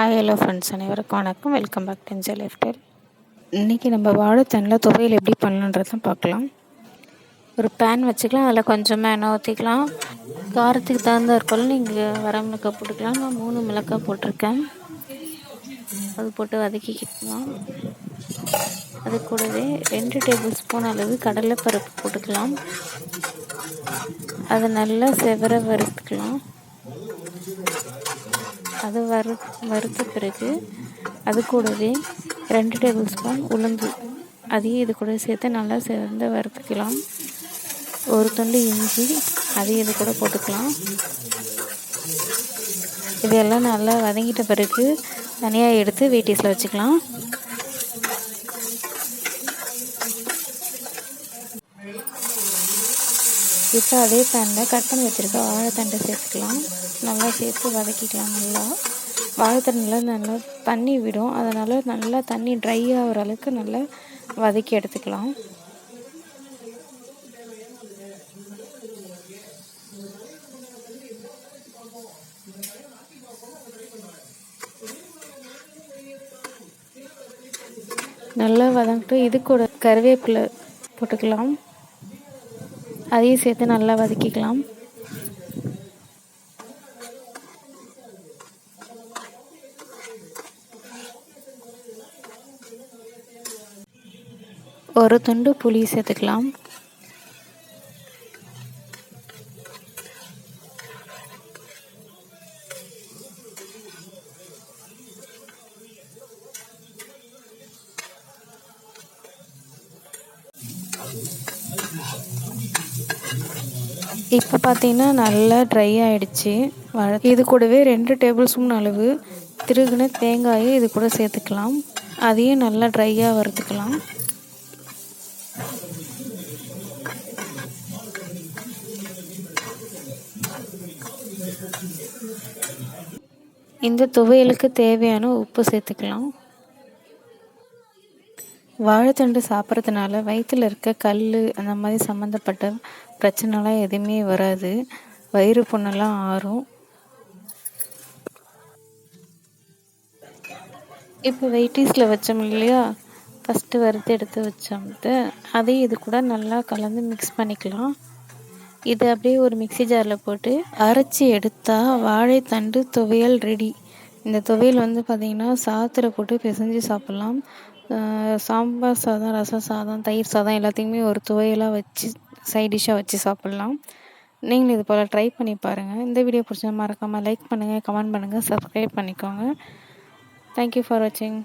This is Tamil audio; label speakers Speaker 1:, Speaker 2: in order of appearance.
Speaker 1: ஹாய் ஹலோ ஃப்ரெண்ட்ஸ் அனைவருக்கும் வணக்கம். Welcome back to enjoy life இன்றைக்கி நம்ம வாழைத்தண்டில் துவையல் எப்படி பண்ணலான்றதை பார்க்கலாம். ஒரு பேன் வச்சுக்கலாம். அதில் கொஞ்சமாக எண்ணெய் ஊற்றிக்கலாம் காரத்துக்கு தகுந்த போல் நீங்கள் வர மிளகாய் போட்டுக்கலாம். நான் மூணு மிளகாய் போட்டிருக்கேன். அது போட்டு வதக்கிக்கலாம். அது கூடவே ரெண்டு டேபிள் ஸ்பூன் அளவு கடலைப்பருப்பு போட்டுக்கலாம். அதை நல்லா செவர வறுத்துக்கலாம். அது வறு வறுத்த பிறகு அது கூடவே ரெண்டு டேபிள் ஸ்பூன் உளுந்து. அதையும் இது கூட சேர்த்து நல்லா சேர்ந்து வறுத்துக்கலாம். ஒரு துண்டு இஞ்சி அதையும் இது கூட போட்டுக்கலாம். இதெல்லாம் நல்லா வதங்கிட்ட பிறகு தனியாக எடுத்து வீட்டீஸில் வச்சுக்கலாம். இப்போ அதே பேனில் கட் பண்ணி வச்சுருக்க வாழைத்தண்டை சேர்த்துக்கலாம். நல்லா சேர்த்து வதக்கிக்கலாம் நல்லா. வாழைத்தண்டில் நல்லா தண்ணி விடும். அதனால் நல்லா தண்ணி ட்ரை ஆகிற அளவுக்கு நல்லா வதக்கி எடுத்துக்கலாம். நல்லா வதங்கிட்டு இது கூட கருவேப்பிலை போட்டுக்கலாம். அதையும் சேர்த்து நல்லா வதக்கிக்கலாம். ஒரு துண்டு புளி சேர்த்துக்கலாம். இப்போ பார்த்தீங்கன்னா நல்லா ட்ரை ஆகிடுச்சி இது கூடவே ரெண்டு டேபிள் ஸ்பூன் அளவு திருகுன தேங்காயை இது கூட சேர்த்துக்கலாம். அதையும் நல்லா ட்ரையாக வறுத்துக்கலாம். இந்த துவையலுக்கு தேவையான உப்பு சேர்த்துக்கலாம். வாழைத்தண்டு சாப்பிட்றதுனால வயிற்றில் இருக்க கல் அந்த மாதிரி சம்மந்தப்பட்ட பிரச்சனைலாம் எதுவுமே வராது. வயிறு புண்ணெல்லாம் ஆறும். இப்போ வெயிட்டீஸில் வச்சோம் இல்லையா? ஃபஸ்ட்டு வறுத்து எடுத்து வச்சோம்ட்டு அதையும் இது கூட நல்லா கலந்து மிக்ஸ் பண்ணிக்கலாம். இது அப்படியே ஒரு மிக்சி ஜாரில் போட்டு அரைச்சி எடுத்தால் வாழைத்தண்டு துவையல் ரெடி இந்த துவையல் வந்து பார்த்திங்கன்னா சாத்தில் போட்டு பிசைஞ்சு சாப்பிட்லாம். சாம்பார் சாதம் ரசம் சாதம் தயிர் சாதம் எல்லாத்தையுமே ஒரு துவையலாக வச்சு சைட் டிஷ்ஷாக வச்சு சாப்பிட்லாம். நீங்களும் இது போல் ட்ரை பண்ணி பாருங்கள் இந்த வீடியோ பிடிச்சா மறக்காமல் லைக் பண்ணுங்கள் கமெண்ட் பண்ணுங்கள் சப்ஸ்கிரைப் பண்ணிக்கோங்க. தேங்க்யூ ஃபார் வாட்சிங்